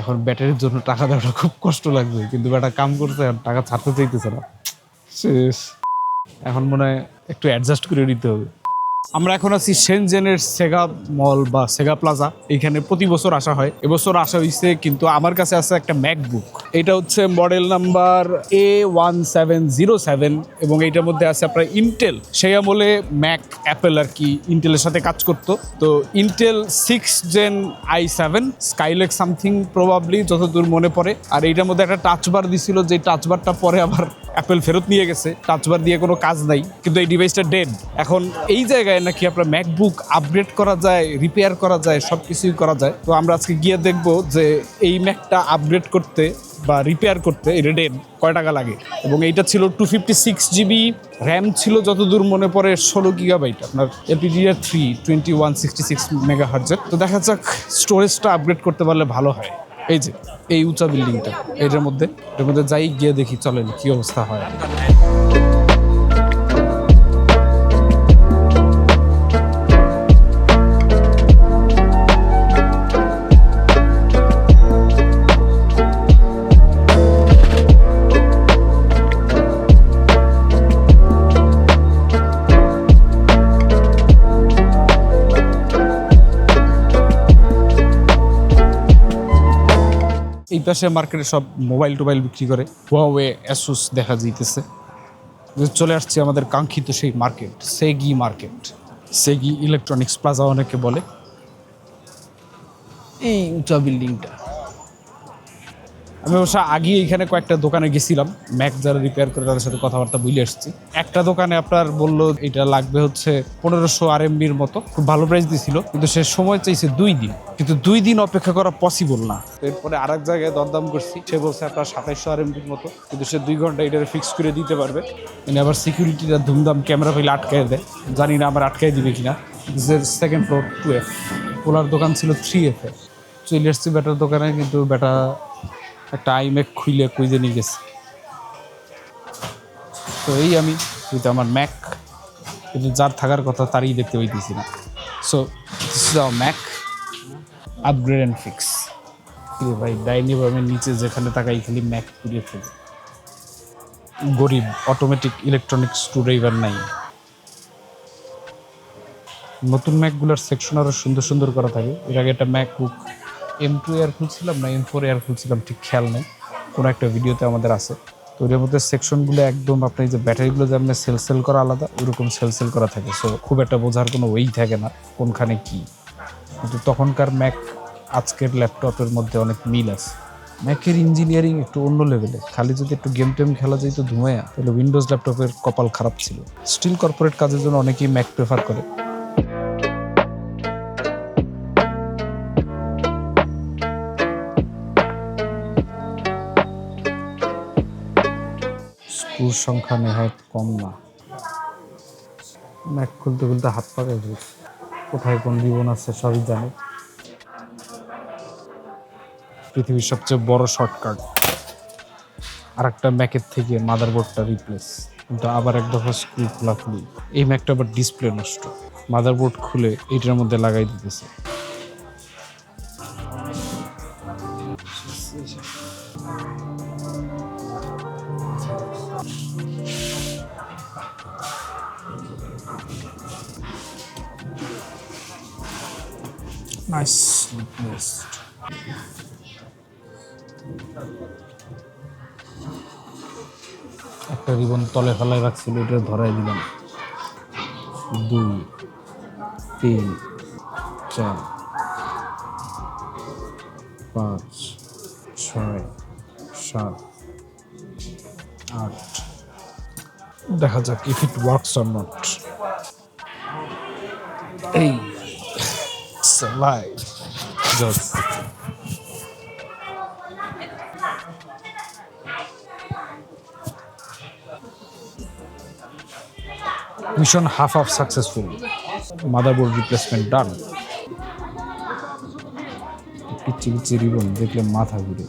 এখন ব্যাটারির জন্য টাকা দেওয়াটা খুব কষ্ট লাগবে, কিন্তু ব্যাটা কাম করছে আর টাকা ছাড়তে চাইতেছে না। শেষ। এখন মনে হয় একটু অ্যাডজাস্ট করে নিতে হবে। আমরা এখন আছি সেনজেনের সেগা মল বা সেগা প্লাজা এখানে প্রতি বছর আসা হয়। এবছর আসা হয়েছে কিন্তু আমার কাছে আছে একটা ম্যাকবুক এটা হচ্ছে model number A one seven zero seven এবং এইটার মধ্যে আছে আপনার ইন্টেল সেই আমলে ম্যাক অ্যাপেল আর কি ইন্টেলের সাথে কাজ করতো। তো Intel six gen i seven Skylake something probably যতদূর মনে পড়ে। আর এইটার মধ্যে একটা টাচবার দিছিল যে টাচবারটা পরে আবার অ্যাপেল ফেরত নিয়ে গেছে। টাচবার দিয়ে কোনো কাজ নাই। কিন্তু এই ডিভাইসটা ডেড এখন এই জায়গায় নাকি আপনার ম্যাকবুক আপগ্রেড করা যায় রিপেয়ার করা যায় সব কিছুই করা যায়। তো আমরা আজকে গিয়ে দেখব যে এই ম্যাকটা আপগ্রেড করতে বা রিপেয়ার করতে ডেড কয় টাকা লাগে? এবং এইটা ছিল two fifty six GB RAM ছিল যতদূর মনে পড়ে ষোলো গিগাবাইট আপনার LPDDR three twenty one sixty six mega হার্জের তো দেখা যাক স্টোরেজটা আপগ্রেড করতে পারলে ভালো হয়। এই যে, এই উঁচা বিল্ডিংটা এটার মধ্যে এটার মধ্যে যাই গিয়ে দেখি, চলেন কি অবস্থা হয়। পাশে মার্কেটে সব মোবাইল টোবাইল বিক্রি করে হুয়াওয়ে অ্যাসুস দেখা যাইতেছে। চলে আসছে আমাদের কাঙ্ক্ষিত সেই মার্কেট সেগি মার্কেট সেগি ইলেকট্রনিক্স প্লাজা অনেকে বলে। এই উঁচা বিল্ডিংটা আমি অবশ্য আগে এখানে কয়েকটা দোকানে গেছিলাম। ম্যাক যারা রিপেয়ার করে তাদের সাথে কথাবার্তা বলে এসেছি। একটা দোকানে আপনার বলল এটা লাগবে হচ্ছে পনেরোশো আর এমবির মতো। খুব ভালো প্রাইস দিছিল, কিন্তু সে সময় চাইছে দুই দিন। কিন্তু দুই দিন অপেক্ষা করা পসিবল না। এরপরে আরেক জায়গায় দরদাম করছি, সে বলছে আপনার সাতাইশশো আর এমবির মতো, কিন্তু সে দুই ঘণ্টা এটা ফিক্স করে দিতে পারবে। মানে আবার সিকিউরিটিটা ধুমধাম ক্যামেরা ফেলে আটকায় দেয়। জানি না আমার আটকায় দিবে কিনা। সেকেন্ড ফ্লোর টু এফ ওলার দোকান ছিল থ্রি এফ চলে এসছি ব্যাটার দোকানে, কিন্তু ব্যাটা একটা খুইলে কুইজে নিয়ে গেছে। তো এই আমি কিন্তু আমার ম্যাক কিন্তু যার থাকার কথা তারই দেখতে পাইতেছি না। So this is Mac upgrade and fix ভাই, ডাইনি বামের নিচে যেখানে তাকাই খালি ম্যাক পুড়িয়ে ফেলে। গরিব অটোমেটিক ইলেকট্রনিক্স স্টুডেইভার নাই। নতুন ম্যাকগুলোর সেকশন আরও সুন্দর সুন্দর করা থাকে। এর আগে একটা ম্যাকবুক এম টু এয়ার খুলছিলাম না এম ফোর এয়ার খুলছিলাম, ঠিক খেয়াল নেই। কোনো একটা ভিডিওতে আমাদের আছে। তো ওর মধ্যে সেকশনগুলো একদম আপনি যে ব্যাটারিগুলো যেমন সেল সেল করা আলাদা, ওইরকম সেল সেল করা থাকে। সো খুব একটা বোঝার কোনো ওয়েই থাকে না কোনখানে কি। কিন্তু তখনকার ম্যাক আজকের ল্যাপটপের মধ্যে অনেক মিল আছে। ম্যাকের ইঞ্জিনিয়ারিং একটু অন্য লেভেলে খালি যদি একটু গেম টেম খেলা যেত ধুমায়া, তাহলে উইন্ডোজ ল্যাপটপের কপাল খারাপ ছিল। স্টিল কর্পোরেট কাজের জন্য অনেকেই ম্যাক প্রেফার করে। স্ক্রুর সংখ্যা নেহায়ত কম না। ম্যাক খুলতে খুলতে হাত গেছে কোথায় কোন জীবন আছে সবই জানে। পৃথিবীর সবচেয়ে বড় শর্টকাট আর একটা ম্যাকের থেকে মাদারবোর্ডটা রিপ্লেস কিন্তু আবার এক দফা স্ক্রু খোলাখুলি। এই ম্যাকটা আবার ডিসপ্লে নষ্ট। মাদারবোর্ড খুলে এইটার মধ্যে লাগাই দিতেছে। নাইস নেক্সট একটা রিবন তলে ফেলায় রাখছিল এটা ধরাই দিলাম। দুই তিন চার পাঁচ ছয় সাত আট। দেখা যাক if it works or not এই survive. Just. Mission half of successful. Motherboard replacement done. পিচ্ছি পিচ্ছি রিবন দেখলে মাথা ঘুরে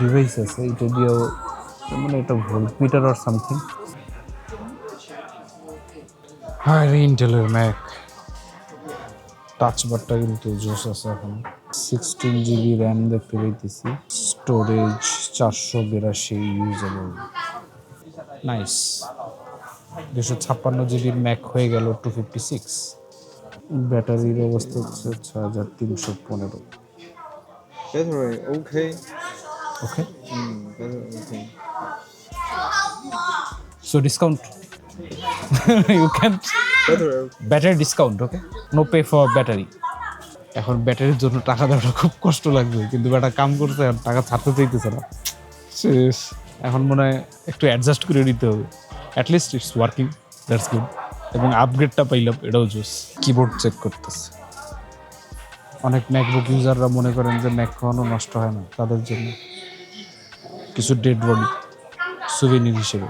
ডিভাইস আছে এটা দিয়েও মানে এটা ভোল্ট মিটার আর সামথিং হ্যাঁ ইন্টেলের ম্যাক। টাচ বারটা কিন্তু জোস আছে এখন। সিক্সটিন জিবি র্যাম দেখতে পাইতেছি স্টোরেজ চারশো বিরাশি ইউজেবল। নাইস। দুশো ছাপ্পান্ন জিবির ম্যাক হয়ে গেল টু ফিফটি সিক্স। ব্যাটারির অবস্থা হচ্ছে ছয় হাজার তিনশো পনেরো. Okay okay. So discount you can battery discount okay no pay for battery এখন ব্যাটারির জন্য টাকা দেওয়াটা খুব কষ্ট লাগবে, কিন্তু ব্যাটা কাম করতে আর টাকা ছাড়তে চাইতেছে না। শেষ। এখন মনে হয় একটু অ্যাডজাস্ট করে নিতে হবে। At least it's working that's good এবং আপগ্রেডটা পাইলাম, এটাও জোস। কিবোর্ড চেক করতেছে। অনেক ম্যাকবুক ইউজাররা মনে করেন যে ম্যাক কখনো নষ্ট হয় না, তাদের জন্য। কিছু ডেড বডি সুবিনির হিসেবে।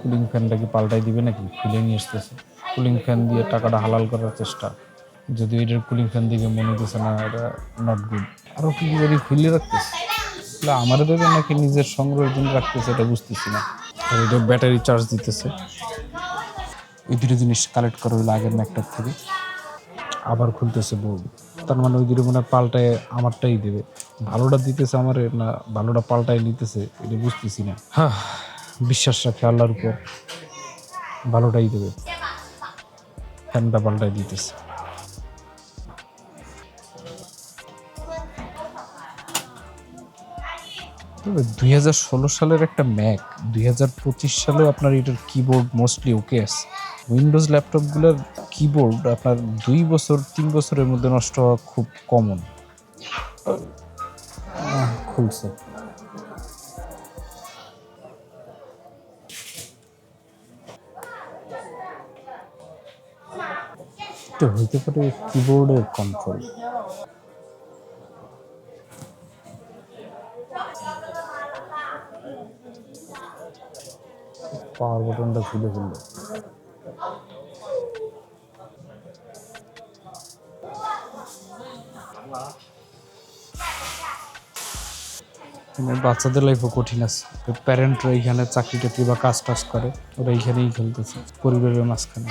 কুলিং ফ্যানটা কি পাল্টাই দিবে নাকি? নিয়ে আসতেছে। কুলিং ফ্যান দিয়ে টাকাটা হালাল করার চেষ্টা। যদি এটার কুলিং ফ্যান দিকে মনে হতেছে না, এটা নট গুড আরও কি যদি খুলে রাখতেছে। তাহলে আমারও দেবে নাকি নিজের সংগ্রহের জন্য রাখতেছে, এটা বুঝতেছি না। আর এটা ব্যাটারি চার্জ দিতেছে। এই দুটো জিনিস কালেক্ট করা হইল আগের ম্যাকটার থেকে। আবার খুলতেছে বোর্ড তার মানে ওই দুটো মনে পাল্টায় আমারটাই দেবে। ভালোটা দিতেছে আমার, না ভালোটা পাল্টায় নিতেছে, এটা বুঝতেছি না। হ্যাঁ বিশ্বাস রাখে আল্লাহর উপর। ভালোটাই দেবে। ফ্যানটা পাল্টাই দিতেছে। দুই হাজার ষোলো সালের একটা ম্যাক, দুই হাজার পঁচিশ সালেও আপনার এটার কিবোর্ড মোস্টলি ওকে আছে। উইন্ডোজ ল্যাপটপগুলোর কিবোর্ড আপনার দুই বছর, তিন বছরের মধ্যে নষ্ট হওয়া খুব কমন খুলছে। তো হইতে পারে কিবোর্ডের কন্ট্রোল পাওয়ার বাটনটা খুলে ফেলল। বাচ্চাদের লাইফও কঠিন আছে। প্যারেন্টরা এখানে চাকরি টাকরি বা কাজ টাজ করে, ওরা এইখানেই খেলতেছে, পরিবারের মাঝখানে।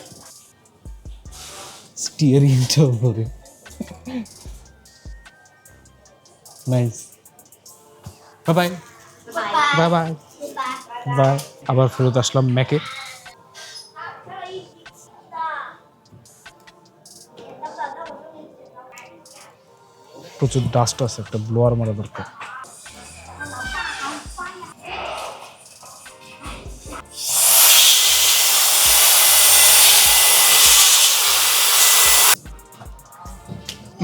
স্টিয়ারিংটা উপরে nice bye bye bye bye bye আবার ফেরত আসলাম ম্যাকে প্রচুর ডাস্ট আছে একটা ব্লোয়ার মারা দরকার।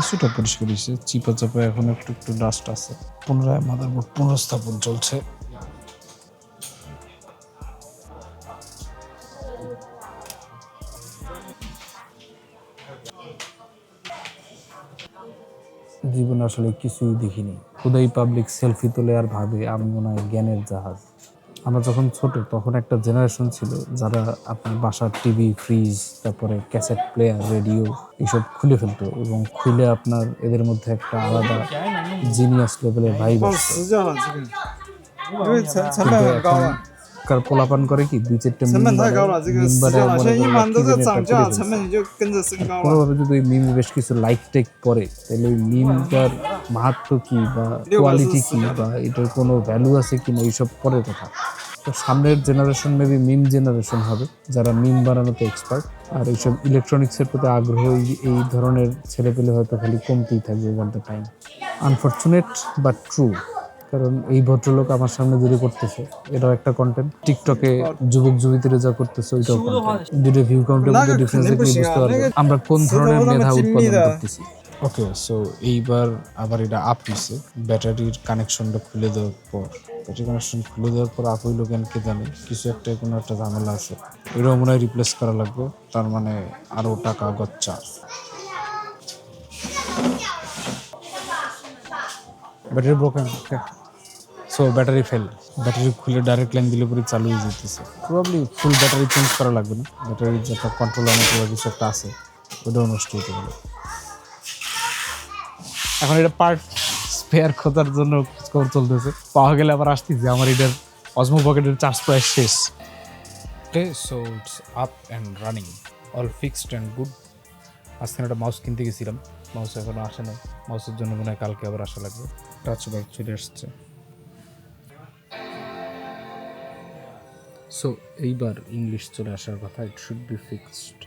কিছুটা পরিষ্কার হয়েছে, চিপা চাপা এখন একটু একটু ডাস্ট আছে। পুনরায় মাদারবোর্ড পুনঃস্থাপন চলছে। জীবনে আসলে কিছুই দেখিনি। খুদাই পাবলিক সেলফি তোলে আর ভাবে, আমি মনে হয় জ্ঞানের জাহাজ। আমরা যখন ছোট তখন একটা জেনারেশন ছিল যারা আপনার বাসার টিভি ফ্রিজ তারপরে ক্যাসেট প্লেয়ার রেডিও এইসব খুলে ফেলতো এবং খুলে আপনার এদের মধ্যে একটা আলাদা জিনিয়াস লেভেলের ভাই 报 এখনকার পোলাপান করে কি? দুই চারটা কোনোভাবে যদি মিম বেশ কিছু লাইক টেক করে তাহলে ওই মিমটার মাহাত্ম কি বা কোয়ালিটি কি বা এটার কোনো ভ্যালু আছে কি না এইসব পরে কথা। তো সামনের জেনারেশন মেবি মিম জেনারেশন হবে যারা মিম বানানোতে এক্সপার্ট আর এইসব ইলেকট্রনিক্সের প্রতি আগ্রহ এই ধরনের ছেলেপেলে হয়তো খালি কমতেই থাকবে one the time unfortunate but true কারণ এই ভদ্রলোক আমার সামনে যেটা করতেছে এটাও একটা কন্টেন্ট টিকটকে যুবক যুবতীরা যা করতেছে ওইটাও কন্টেন্ট দুটো ভিউ কাউন্টের মধ্যে ডিফারেন্স দেখলে বুঝতে পারব আমরা কোন ধরনের মেধা উৎপাদন করতেছি। ওকে সো এইবার আবার এটা আপ হয়েছে ব্যাটারির কানেকশনটা খুলে দেওয়ার পর। ব্যাটারি কানেকশন খুলে দেওয়ার পর আপ হইল কেন কে জানে? কিছু একটা কোনো একটা ঝামেলা আছে। এটাও মনে হয় রিপ্লেস করা লাগবে। তার মানে আরও টাকা গচ্চা battery broken so battery fail battery খুলে ডাইরেক্ট লাইন দিলে পরে চালু হয়ে যেতেছে। প্রবাবলি ফুল ব্যাটারি চেঞ্জ করা লাগবে না। ব্যাটারির যে একটা কন্ট্রোল আমার কিছু একটা আছে, ওটাও নষ্ট হতে পারে এখন এটা পার্ট স্পেয়ার খোঁজার জন্য খোঁজ চলতেছে। পাওয়া গেলে আবার আসতেছি। আমার এটার অজমো পকেটের চার্জ প্রায় শেষ। Okay so it's up and running all fixed and good আজকে একটা মাউস কিনতে গেছিলাম। মাউস এখনও আসে নাই। মাউসের জন্য মনে হয় কালকে আবার আসা লাগবে। টাচ বার চলে আসছে। সো এইবার ইংলিশ চলে আসার কথা ইট শুড বি ফিক্সড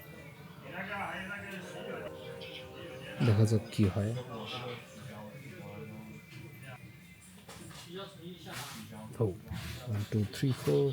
দেখা যাক কি হয় ও টু থ্রি ফোর.